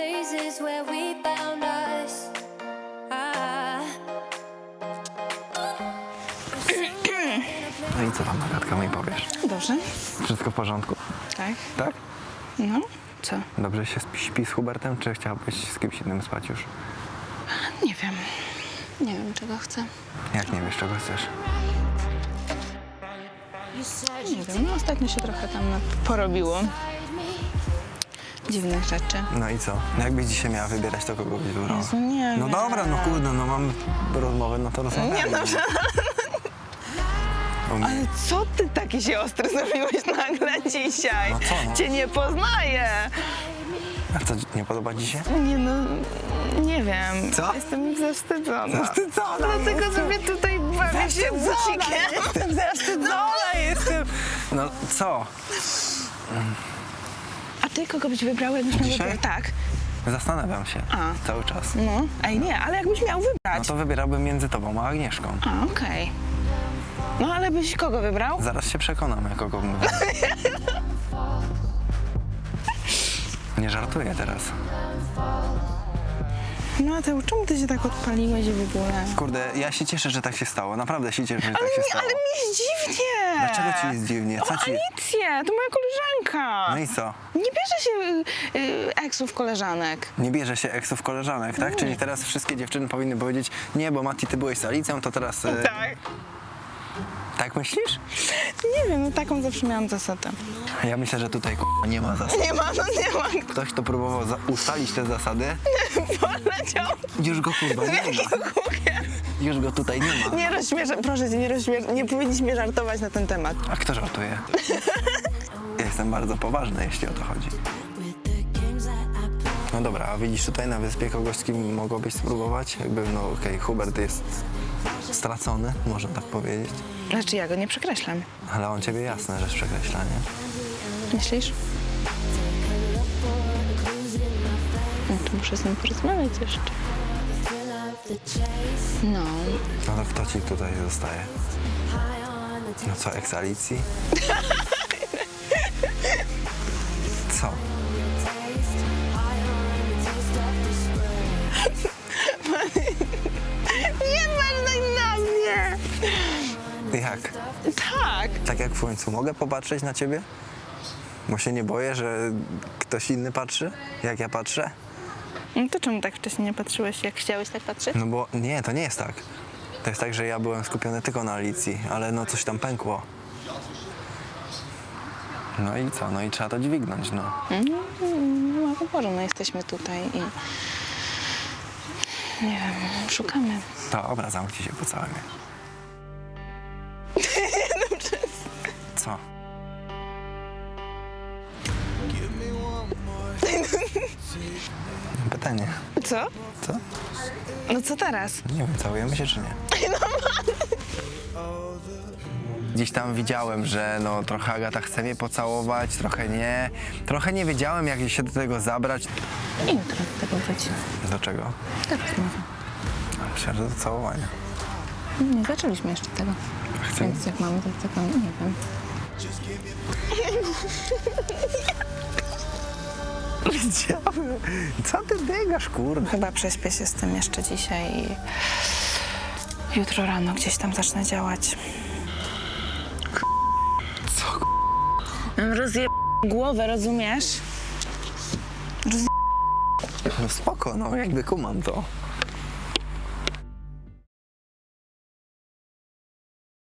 places where we found us. Ah. No i co tam nagatka mi powiesz? Dobrze. Wszystko w porządku? Tak. Tak? No, co? Dobrze się sp- śpi z Hubertem, czy chciałabyś z kimś innym spać już? Nie wiem. Nie wiem, czego chcę. Jak nie wiesz, czego chcesz? Nie wiem, no ostatnio się trochę tam porobiło. Dziwnych rzeczy. No i co? No jakbyś dzisiaj miała wybierać, to kogo byś wybrała? Jezu, nie No wiem. dobra, no kurde, no mamy rozmowę, no to rozmawiamy. Nie, no, mnie- Ale co ty taki się ostry zrobiłeś nagle dzisiaj? No co, no? Cię nie poznaję. A co, nie podoba ci się? Nie no, nie wiem. Co? Jestem zawstydzona. Zawstydzona Dlatego jestem. sobie tutaj bawię się bucikiem. Jestem zawstydzona, jestem. No co? Ty kogo byś wybrał, jakbyś miał Dzisiaj? wybrać? Tak. Zastanawiam się A. cały czas. No, ej nie, ale jakbyś miał No wybrać. to wybierałbym między tobą a Agnieszką. A, okej. No ale byś kogo wybrał? Zaraz się przekonamy, kogo bym wybrał. Nie żartuję teraz. No a ty, czemu ty się tak odpaliłeś w ogóle? Kurde, ja się cieszę, że tak się stało. Naprawdę się cieszę, że Ale, tak się mi, stało. ale mi jest dziwnie. Dlaczego ci jest dziwnie? Co o, ci- Alicję, to moja koleżanka. No i co? Nie bierze się y, y, eksów koleżanek. Nie bierze się eksów koleżanek, tak? Czyli teraz wszystkie dziewczyny powinny powiedzieć nie, bo Mati, ty byłeś z Alicją, to teraz... E, Tak. Tak myślisz? Nie wiem, no taką zawsze miałam zasadę. Ja myślę, że tutaj k***a, nie ma zasad. Nie ma, no nie ma. Ktoś, kto próbował za- ustalić te zasady, Poleciał. już go kurwa nie ma. Już go tutaj nie ma. Nie rozśmieszaj, proszę cię, nie rozśmieszaj. Nie powinniśmy żartować na ten temat. A kto żartuje? Ja jestem bardzo poważny, jeśli o to chodzi. No dobra, a widzisz tutaj na wyspie kogoś, z kim mogłabyś spróbować? Jakby, no okej, Hubert jest stracony, można tak powiedzieć. Znaczy ja go nie przekreślam. Ale on ciebie jasne, że jest przekręślanie. Myślisz? No to muszę z nim porozmawiać jeszcze. No. No to kto ci tutaj zostaje? No co, ex Alicji? Jak? Tak. Tak jak w końcu mogę popatrzeć na ciebie? Bo się nie boję, że ktoś inny patrzy, jak ja patrzę? No to czemu tak wcześniej nie patrzyłeś, jak chciałeś tak patrzeć? No bo nie, to nie jest tak. To jest tak, że ja byłem skupiony tylko na Alicji, ale no coś tam pękło. No i co? No i trzeba to dźwignąć, no. No Boże, no jesteśmy tutaj i... Nie wiem, szukamy. Dobra, zamknij się po całym. Co? Pytanie. Co? Co? No co teraz? Nie wiem, całujemy się czy nie? Gdzieś tam widziałem, że no trochę Agata chce mnie pocałować, trochę nie. Trochę nie wiedziałem, jak się do tego zabrać. I jutro do tego wrócimy. Do czego? Teraz mówię. Myślę, że do całowania. Nie zaczęliśmy jeszcze tego. Chcę- Więc jak mamy to taką, nie wiem. Widziałem. Co ty biegasz, kurde? Chyba prześpię się z tym jeszcze dzisiaj i jutro rano gdzieś tam zacznę działać. Co? Rozje... głowę, rozumiesz? No spoko, no jakby kumam to.